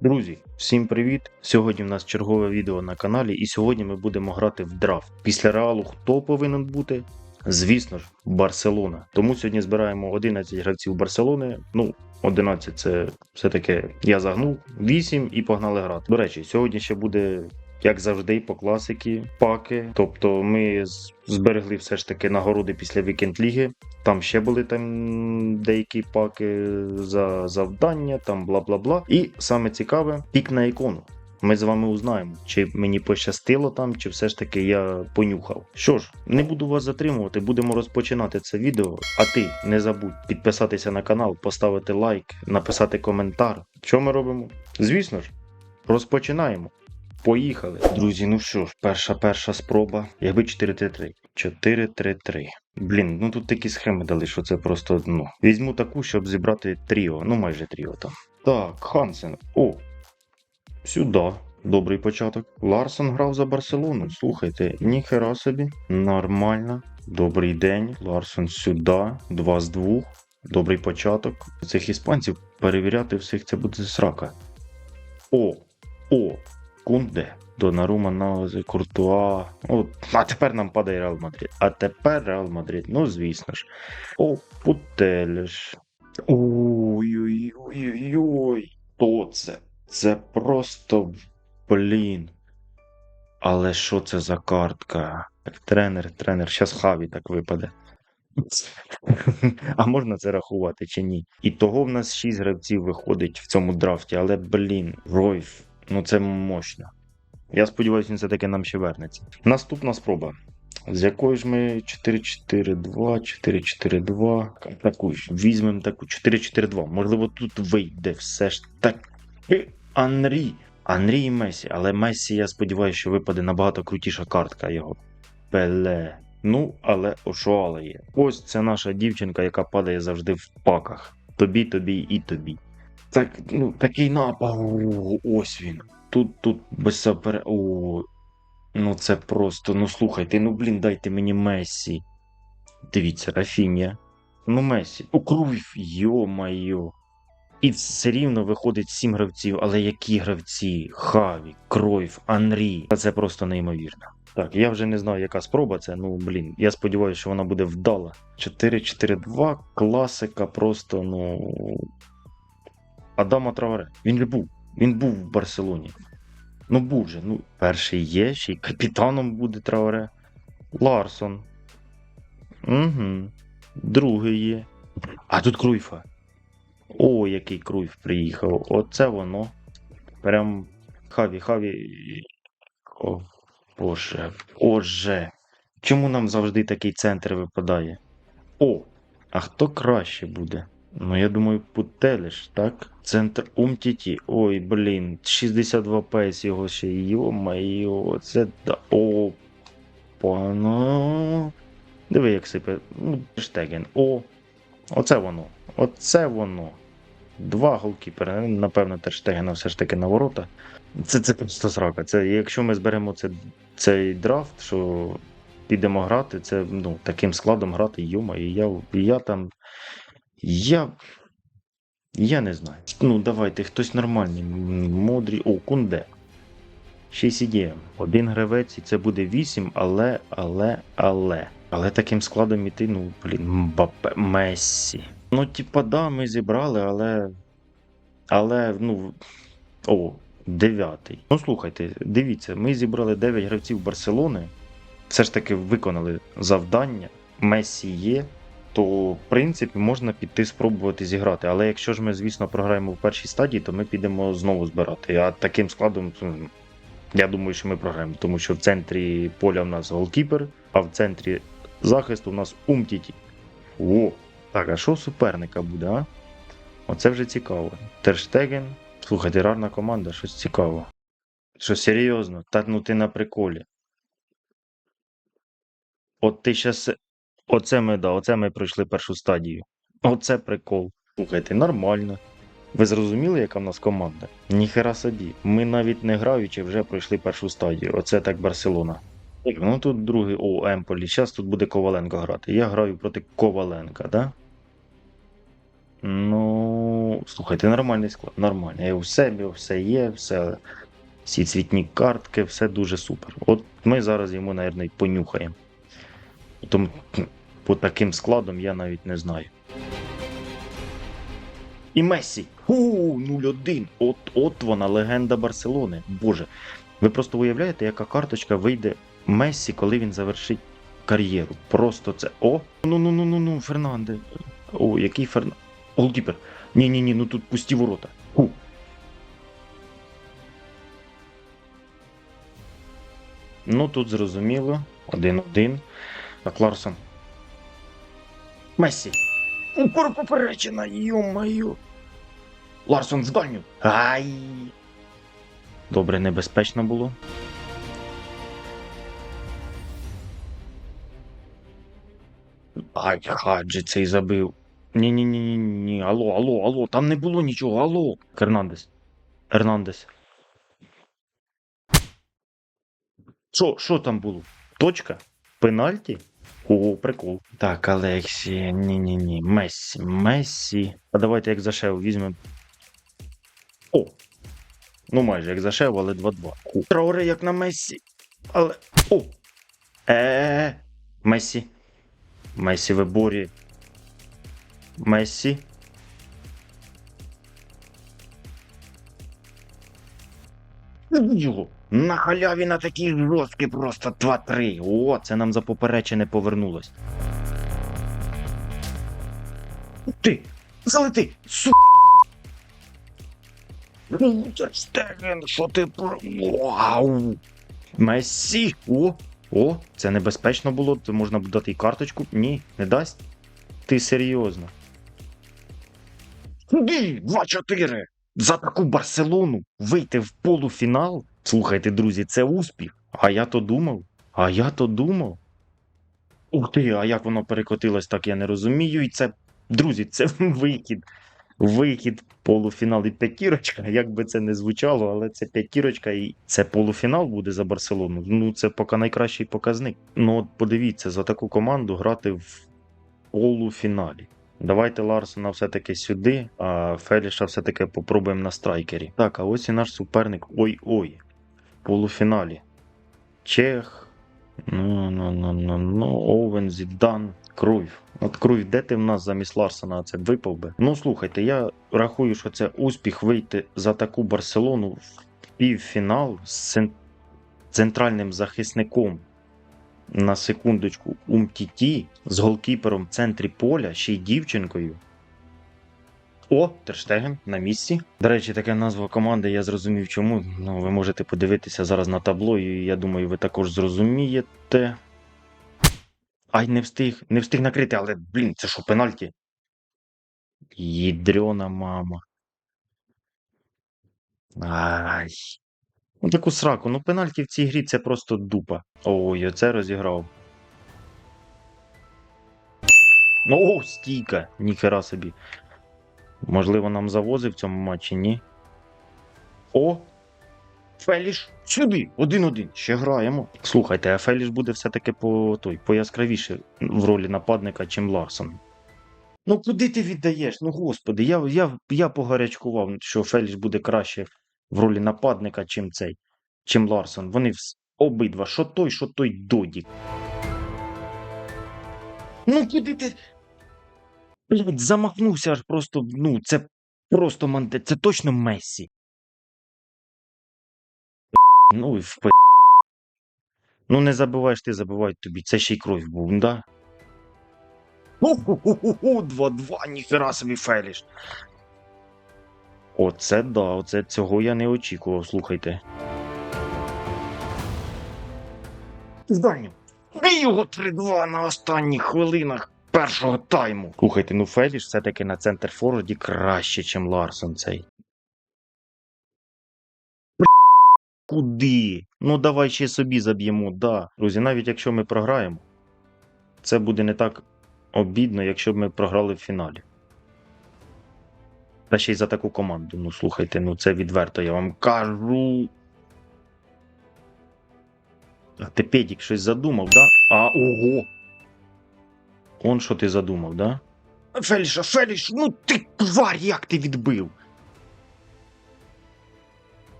Друзі, всім привіт! Сьогодні в нас чергове відео на каналі, і сьогодні ми будемо грати в драфт. Після реалу хто повинен бути? Звісно ж, Барселона. Тому сьогодні збираємо 11 гравців Барселони. Ну, 11 це все таки я загнув, 8 і погнали грати. До речі, сьогодні ще буде. Як завжди, по класики, паки. Тобто ми зберегли все ж таки нагороди після вікенд ліги. Там ще були там деякі паки за завдання, там бла бла бла. І саме цікаве, пік на ікону. Ми з вами узнаємо, чи мені пощастило там, чи все ж таки я понюхав. Що ж, не буду вас затримувати, будемо розпочинати це відео. А ти не забудь підписатися на канал, поставити лайк, написати коментар. Що ми робимо? Звісно ж, розпочинаємо. Поїхали. Друзі, ну що ж, перша перша спроба. Якби 4-3-3. 4-3-3. Блін, ну тут такі схеми дали, що це просто ну. Візьму таку, щоб зібрати тріо. Ну майже тріо там. Так, Хансен. О. Сюди. Добрий початок. Ларсон грав за Барселону. Слухайте, ніхера собі. Нормально. Добрий день. Ларсон сюди. Два з двох. Добрий початок. Цих іспанців перевіряти всіх це буде срака. О! О! Кунде. Донарума Навази, Куртуа. От, а тепер нам падає Реал Мадрид. А тепер Реал Мадрид. Ну, звісно ж. О, Путелеш. Ой-ой-ой-ой. Хто це? Це просто. Блін. Але що це за картка? Тренер, тренер, щас Хаві так випаде. А можна це рахувати чи ні? І того в нас 6 гравців виходить в цьому драфті, але блін, Ройф, ну це мощно. Я сподіваюся, він все-таки нам ще вернеться. Наступна спроба. З якої ж ми 4-4-2, 4-4-2. Таку ж. Візьмемо таку 4-4-2. Можливо, тут вийде все ж таки Анрі. Анрі і Месі. Але Месі, я сподіваюся, що випаде набагато крутіша картка його. Пеле. Ну, але Ошуала є. Ось це наша дівчинка, яка падає завжди в паках. Тобі, тобі і тобі. Так, ну, такий напад. Ось він. Тут, тут без сапер... О, ну це просто. Ну слухайте, ну блін, дайте мені Месі. Дивіться, Рафінія. Ну, Месі. О, Круйф, йо-майо. І все рівно виходить сім гравців, але які гравці? Хаві, Кройф, Анрі. Це просто неймовірно. Так, я вже не знаю, яка спроба це. Ну блін, я сподіваюся, що вона буде вдала. 4-4-2, класика, просто, ну. Адама Траоре. Він був. Він був в Барселоні. Ну був же. Ну, перший є, ще й капітаном буде Траоре. Ларсон. Угу. Другий є. А тут Круйфа. О, який Круйф приїхав. Оце воно. Прям хаві, хаві. О, Боже. Боже. Чому нам завжди такий центр випадає? О, а хто краще буде? Ну, я думаю, Путелеш, так? Центр Умтіті. Ой, блін, 62 пейс його ще. Йо-майо, це да. О, пано. Диви, як сипе. Ну, Штеген. О, оце воно. Оце воно. Два голкіпера. Напевно, Терштегена все ж таки на ворота. Це, це просто срака. Це, якщо ми зберемо це, цей драфт, що підемо грати, це ну, таким складом грати, йома, і я, і я там. Я. Я не знаю. Ну, давайте, хтось нормальний. Модрі. О, кунде. 6 ідеям. Один гравець, і це буде 8, але, але, але. Але таким складом іти, ну, блін, Мбапе, Мессі. Ну, типа, да, ми зібрали, але. Але, ну. О, дев'ятий. Ну, слухайте, дивіться, ми зібрали 9 гравців Барселони. Все ж таки виконали завдання. Месі є. То, в принципі, можна піти спробувати зіграти. Але якщо ж ми, звісно, програємо в першій стадії, то ми підемо знову збирати. А таким складом, я думаю, що ми програємо, тому що в центрі поля в нас голкіпер, а в центрі захисту у нас Умтіті. О, так, а що суперника буде, а? Оце вже цікаво. Терштеген. Слухайте, рарна команда, щось цікаво. Що серйозно? Та ну ти на приколі. От ти щас. Оце ми, да, оце ми пройшли першу стадію. Оце прикол. Слухайте, нормально. Ви зрозуміли, яка в нас команда? Ніхера собі. Ми навіть не граючи вже пройшли першу стадію. Оце так Барселона. Ну тут другий. О, Емполі. Зараз тут буде Коваленко грати. Я граю проти Коваленка, да? Ну, слухайте, нормальний склад, нормально. Я у себе, все є, все. Всі цвітні картки, все дуже супер. От ми зараз йому, мабуть, понюхаємо. Тому по таким складом я навіть не знаю. І Мессі. У 0-1. От, от вона, легенда Барселони. Боже. Ви просто уявляєте, яка карточка вийде Мессі, коли він завершить кар'єру. Просто це. О! Ну ну Фернанде. О, який Фернанде. Голкіпер. Ні, ні, ну тут пусті ворота. Ху. Ну тут зрозуміло. Один-один. Так, Ларсон. Мессі. Упор поперечина, йо-моє. Ларсон в дальню. Ай. Добре, небезпечно було. Ай, хаджі цей забив. Ні, ні. Алло, алло, алло, там не було нічого, алло. Ернандес. Ернандес. Що, що там було? Точка? Пенальті? О, прикол. Так, Алексі, ні-ні-ні. Мессі, Мессі. А давайте як зашев візьмемо. О! Ну, майже як зашев, але 2-2. Ху. Трауре як на Мессі. Але. О! Е. Мессі. Мессі виборі. Мессі. Його. На халяві на такій жорсткі просто 2-3. О, це нам за поперечене повернулось. Ти! Залети! Су. Терстеген, що ти. Вау! Месі! О! О, це небезпечно було, то можна б дати й карточку. Ні, не дасть. Ти серйозно. Ні, 2-4. За таку Барселону вийти в полуфінал. Слухайте, друзі, це успіх. А я то думав. А я то думав. Ух ти, а як воно перекотилось, так я не розумію. І це, друзі, це вихід. Вихід, полуфінал і п'ятірочка. Як би це не звучало, але це п'ятірочка і це полуфінал буде за Барселону. Ну, це поки найкращий показник. Ну, от подивіться, за таку команду грати в полуфіналі. Давайте Ларсона все-таки сюди, а Феліша все-таки попробуємо на страйкері. Так, а ось і наш суперник. Ой-ой. Полуфіналі. Чех. Ну, ну, ну, ну, ну, Овен, Зідан, Круйв. От Круйв, де ти в нас замість Ларсона це випав би? Ну, слухайте, я рахую, що це успіх вийти за таку Барселону в півфінал з центральним захисником на секундочку Умтіті з голкіпером в центрі поля, ще й дівчинкою. О, Терштеген на місці. До речі, така назва команди, я зрозумів чому. Ну, ви можете подивитися зараз на табло, і я думаю, ви також зрозумієте. Ай, не встиг, не встиг накрити, але, блін, це що, пенальті? Їдрьона мама. Ай. Ну, таку сраку. Ну, пенальті в цій грі це просто дупа. Ой, оце розіграв. О, стійка! Ніхера собі. Можливо, нам завозив в цьому матчі, ні? О! Феліш! Сюди! Один-один. Ще граємо. Слухайте, а Феліш буде все-таки по той, пояскравіше в ролі нападника, чим Ларсон. Ну куди ти віддаєш? Ну господи, я, я, я погарячкував, що Феліш буде краще в ролі нападника, чим цей, чим Ларсон. Вони обидва, що той, що той Додік. Ну куди ти. Блядь, замахнувся аж просто, ну, це просто манде, це точно Мессі. Ну і впи. Ну не забиваєш ти, забивають тобі. Це ще й кров був, да? Ху-ху-ху-ху, 2-2, ніхера собі Феліш. Оце да, оце цього я не очікував, слухайте. Здання. Бій його 3-2 на останніх хвилинах першого тайму. Слухайте, ну Феліш все-таки на центр форварді краще, ніж Ларсон цей. Куди? Ну давай ще собі заб'ємо, да. Друзі, навіть якщо ми програємо, це буде не так обідно, якщо б ми програли в фіналі. Та ще й за таку команду. Ну слухайте, ну це відверто, я вам кажу. А ти Педік щось задумав, да? А ого! Он що ти задумав, да? Феліша, Феліш, ну ти тварь, як ти відбив?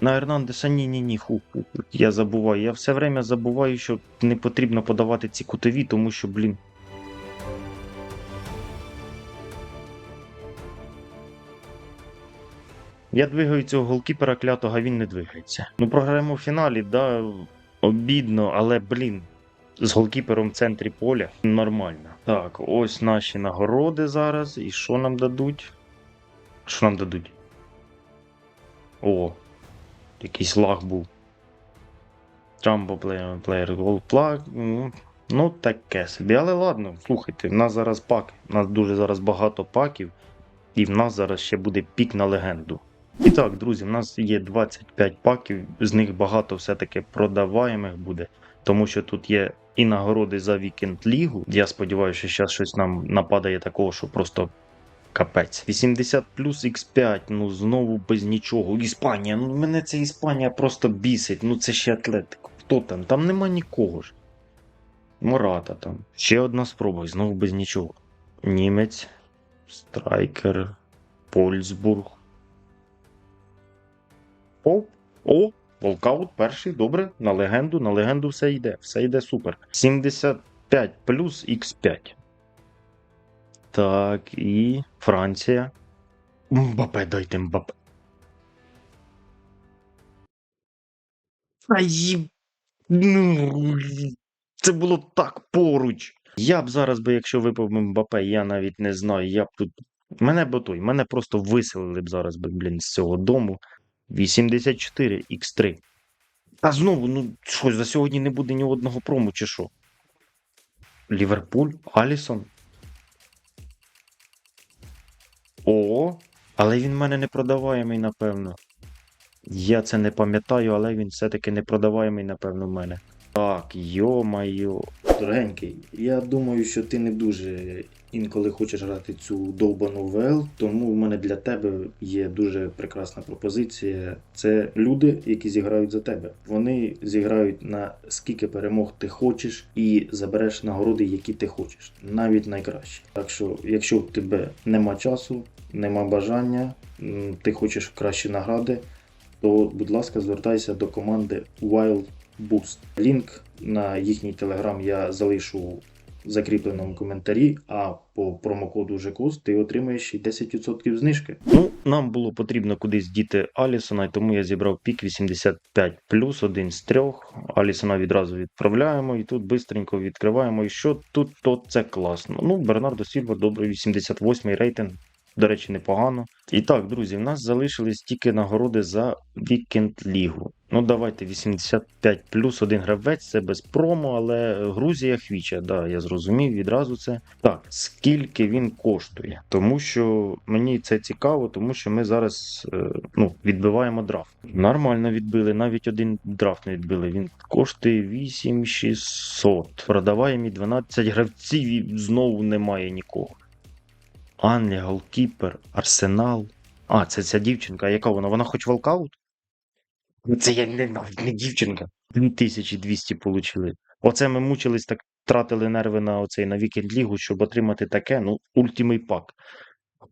На Ернандеса ні, ні, ні, ху, ху, ху. Я забуваю. Я все время забуваю, що не потрібно подавати ці кутові, тому що, блін. Я двигаю цього голкіпера клятого, а він не двигається. Ну, програємо в фіналі, да, обідно, але, блін, з голкіпером в центрі поля нормально. Так, ось наші нагороди зараз. І що нам дадуть? Що нам дадуть? О, якийсь лаг був. Player, player. Ну, ну, таке собі. Але ладно, слухайте, в нас зараз пак. У нас дуже зараз багато паків, і в нас зараз ще буде пік на легенду. І так, друзі, в нас є 25 паків, з них багато все-таки продаваємих буде, тому що тут є і нагороди за вікенд лігу. Я сподіваюся, що зараз щось нам нападає такого, що просто капець. 80 плюс X5, ну знову без нічого. Іспанія, ну мене ця Іспанія просто бісить. Ну це ще Атлетико. Хто там? Там нема нікого ж. Мората там. Ще одна спроба, і знову без нічого. Німець, Страйкер, Польсбург. О, о, волкаут перший, добре, на легенду, на легенду все йде, все йде супер. 75 плюс Х5. Так, і Франція. Мбапе, дайте Мбапе. Ай, ну, це було так поруч. Я б зараз би, якщо випав Мбапе, я навіть не знаю, я б тут. Мене б той, мене просто виселили б зараз блін, з цього дому. 84 X3. А знову, ну що, за сьогодні не буде ні одного прому, чи що? Ліверпуль, Алісон. О, але він мене не продаваємий, напевно. Я це не пам'ятаю, але він все-таки не продаваємий, напевно, мене. Так, йо-майо. Дорогенький, я думаю, що ти не дуже інколи хочеш грати цю довбану ВЛ, тому в мене для тебе є дуже прекрасна пропозиція. Це люди, які зіграють за тебе. Вони зіграють на скільки перемог ти хочеш і забереш нагороди, які ти хочеш, навіть найкращі. Так що, якщо в тебе нема часу, нема бажання, ти хочеш кращі награди, то, будь ласка, звертайся до команди Wild Boost. Лінк на їхній телеграм я залишу закріпленому коментарі, а по промокоду ЖКУС ти отримаєш й 10% знижки. Ну, нам було потрібно кудись діти Алісона, і тому я зібрав пік 85 плюс один з трьох. Алісона відразу відправляємо, і тут бистренько відкриваємо. І що тут, то це класно. Ну, Бернардо Сільва, добрий 88 рейтинг. До речі, непогано. І так, друзі, в нас залишились тільки нагороди за Вікенд Лігу. Ну, давайте 85 плюс один гравець, це без промо, але Грузія хвіча, да, я зрозумів відразу це. Так, скільки він коштує? Тому що мені це цікаво, тому що ми зараз е, ну, відбиваємо драфт. Нормально відбили, навіть один драфт не відбили. Він коштує 8600. Продаваємо 12 гравців і знову немає нікого. Англія, голкіпер, Арсенал. А, це ця дівчинка. Яка вона? Вона хоч волкаут? Ну, Це я не, не дівчинка. 2200 получили. Оце ми мучились так, тратили нерви на оцей на вікенд лігу, щоб отримати таке, ну, ультимий пак.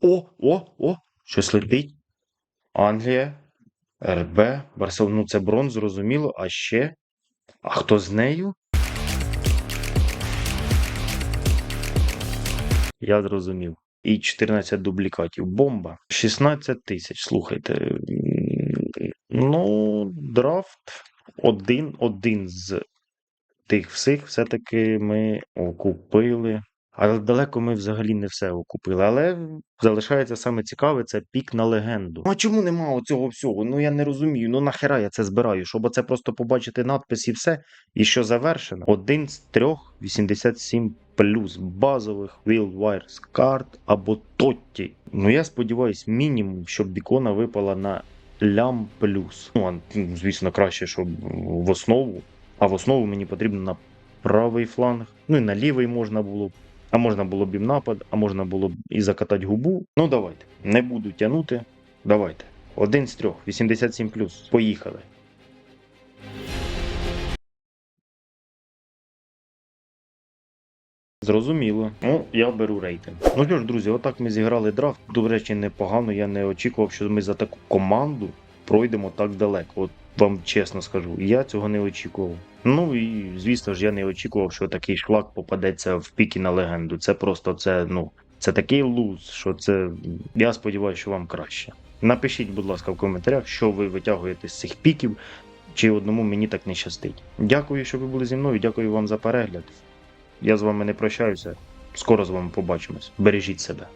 О, о, о! Щось летить. Англія, РБ, Барселона. Ну, це бронз, зрозуміло. А ще. А хто з нею? Я зрозумів. І 14 дублікатів. Бомба. 16 тисяч. Слухайте. Ну, драфт один, один з тих всіх все-таки ми окупили. Але далеко ми взагалі не все окупили. Але залишається саме цікаве це пік на легенду. А чому нема оцього всього? Ну я не розумію. Ну нахера я це збираю, щоб оце просто побачити надпис і все, і що завершено. Один з трьох 87 плюс базових Wild Wires карт або Тотті. Ну я сподіваюсь, мінімум, щоб бікона випала на лям плюс. Ну, а, звісно, краще, щоб в основу. А в основу мені потрібно на правий фланг. Ну і на лівий можна було б. А можна було б і напад, а можна було б і закатати губу. Ну давайте. Не буду тягнути. Давайте. Один з трьох, 87 Поїхали. Зрозуміло. Ну, я беру рейтинг. Ну що ж, друзі, отак ми зіграли драфт. До речі, непогано. Я не очікував, що ми за таку команду пройдемо так далеко. От вам чесно скажу, я цього не очікував. Ну і звісно ж, я не очікував, що такий шлак попадеться в піки на легенду. Це просто це, ну, це такий луз, що це. Я сподіваюся, що вам краще. Напишіть, будь ласка, в коментарях, що ви витягуєте з цих піків, чи одному мені так не щастить. Дякую, що ви були зі мною. Дякую вам за перегляд. Я з вами не прощаюся. Скоро з вами побачимось. Бережіть себе.